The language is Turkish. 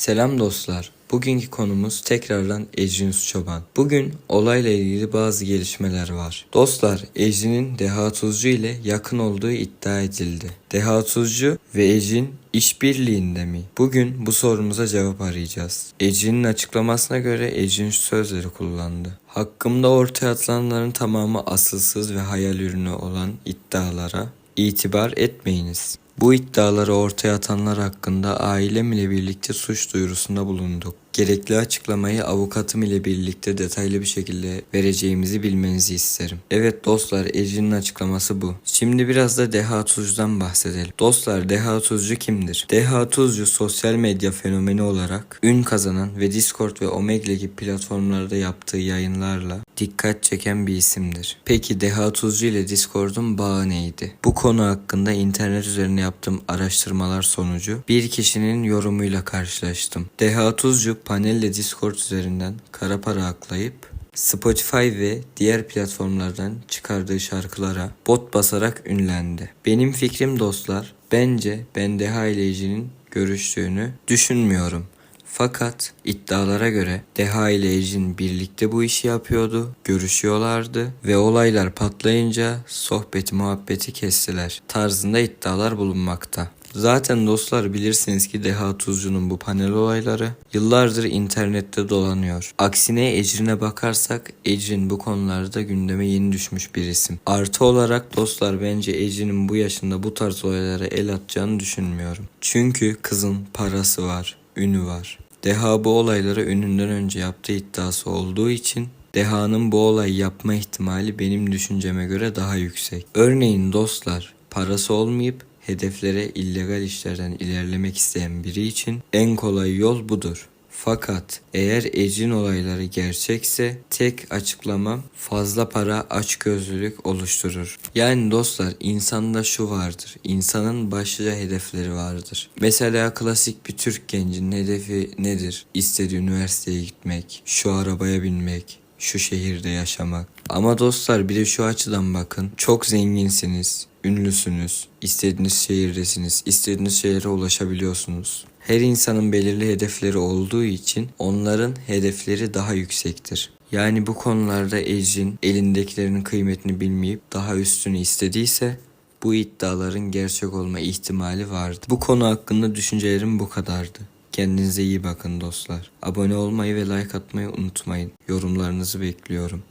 Selam dostlar. Bugünkü konumuz tekrardan Ecrin Çoban. Bugün olayla ilgili bazı gelişmeler var. Dostlar Ecrin'in Deha Tuzcu ile yakın olduğu iddia edildi. Deha Tuzcu ve Ecrin işbirliğinde mi? Bugün bu sorumuza cevap arayacağız. Ecrin'in açıklamasına göre Ecrin şu sözleri kullandı. Hakkımda ortaya atılanların tamamı asılsız ve hayal ürünü olan iddialara itibar etmeyiniz. Bu iddiaları ortaya atanlar hakkında ailem ile birlikte suç duyurusunda bulunduk. Gerekli açıklamayı avukatım ile birlikte detaylı bir şekilde vereceğimizi bilmenizi isterim. Evet dostlar Ecrin'in açıklaması bu. Şimdi biraz da Deha Tuzcu'dan bahsedelim. Dostlar Deha Tuzcu kimdir? Deha Tuzcu sosyal medya fenomeni olarak ün kazanan ve Discord ve Omegle gibi platformlarda yaptığı yayınlarla dikkat çeken bir isimdir. Peki Deha Tuzcu ile Discord'un bağı neydi? Bu konu hakkında internet üzerine yaptığım araştırmalar sonucu bir kişinin yorumuyla karşılaştım. Deha Tuzcu panelle Discord üzerinden kara para aklayıp Spotify ve diğer platformlardan çıkardığı şarkılara bot basarak ünlendi. Benim fikrim dostlar, bence ben Deha ile görüştüğünü düşünmüyorum. Fakat iddialara göre Deha ile Ecin birlikte bu işi yapıyordu, görüşüyorlardı ve olaylar patlayınca sohbeti muhabbeti kestiler tarzında iddialar bulunmakta. Zaten dostlar bilirsiniz ki Deha Tuzcu'nun bu panel olayları yıllardır internette dolanıyor. Aksine Ecrin'e bakarsak Ecrin bu konularda gündeme yeni düşmüş bir isim. Artı olarak dostlar bence Ecrin'in bu yaşında bu tarz olaylara el atacağını düşünmüyorum. Çünkü kızın parası var, ünü var. Deha bu olayları ününden önce yaptığı iddiası olduğu için Deha'nın bu olayı yapma ihtimali benim düşünceme göre daha yüksek. Örneğin dostlar parası olmayıp hedeflere illegal işlerden ilerlemek isteyen biri için en kolay yol budur. Fakat eğer Ecin olayları gerçekse tek açıklamam fazla para açgözlülük oluşturur. Yani dostlar insanda şu vardır. İnsanın başlıca hedefleri vardır. Mesela klasik bir Türk gencinin hedefi nedir? İstediği üniversiteye gitmek, şu arabaya binmek, şu şehirde yaşamak. Ama dostlar bir de şu açıdan bakın. Çok zenginsiniz, ünlüsünüz, istediğiniz şehirdesiniz, istediğiniz şehre ulaşabiliyorsunuz. Her insanın belirli hedefleri olduğu için onların hedefleri daha yüksektir. Yani bu konularda Ecrin elindekilerin kıymetini bilmeyip daha üstünü istediyse bu iddiaların gerçek olma ihtimali vardı. Bu konu hakkında düşüncelerim bu kadardı. Kendinize iyi bakın dostlar. Abone olmayı ve like atmayı unutmayın. Yorumlarınızı bekliyorum.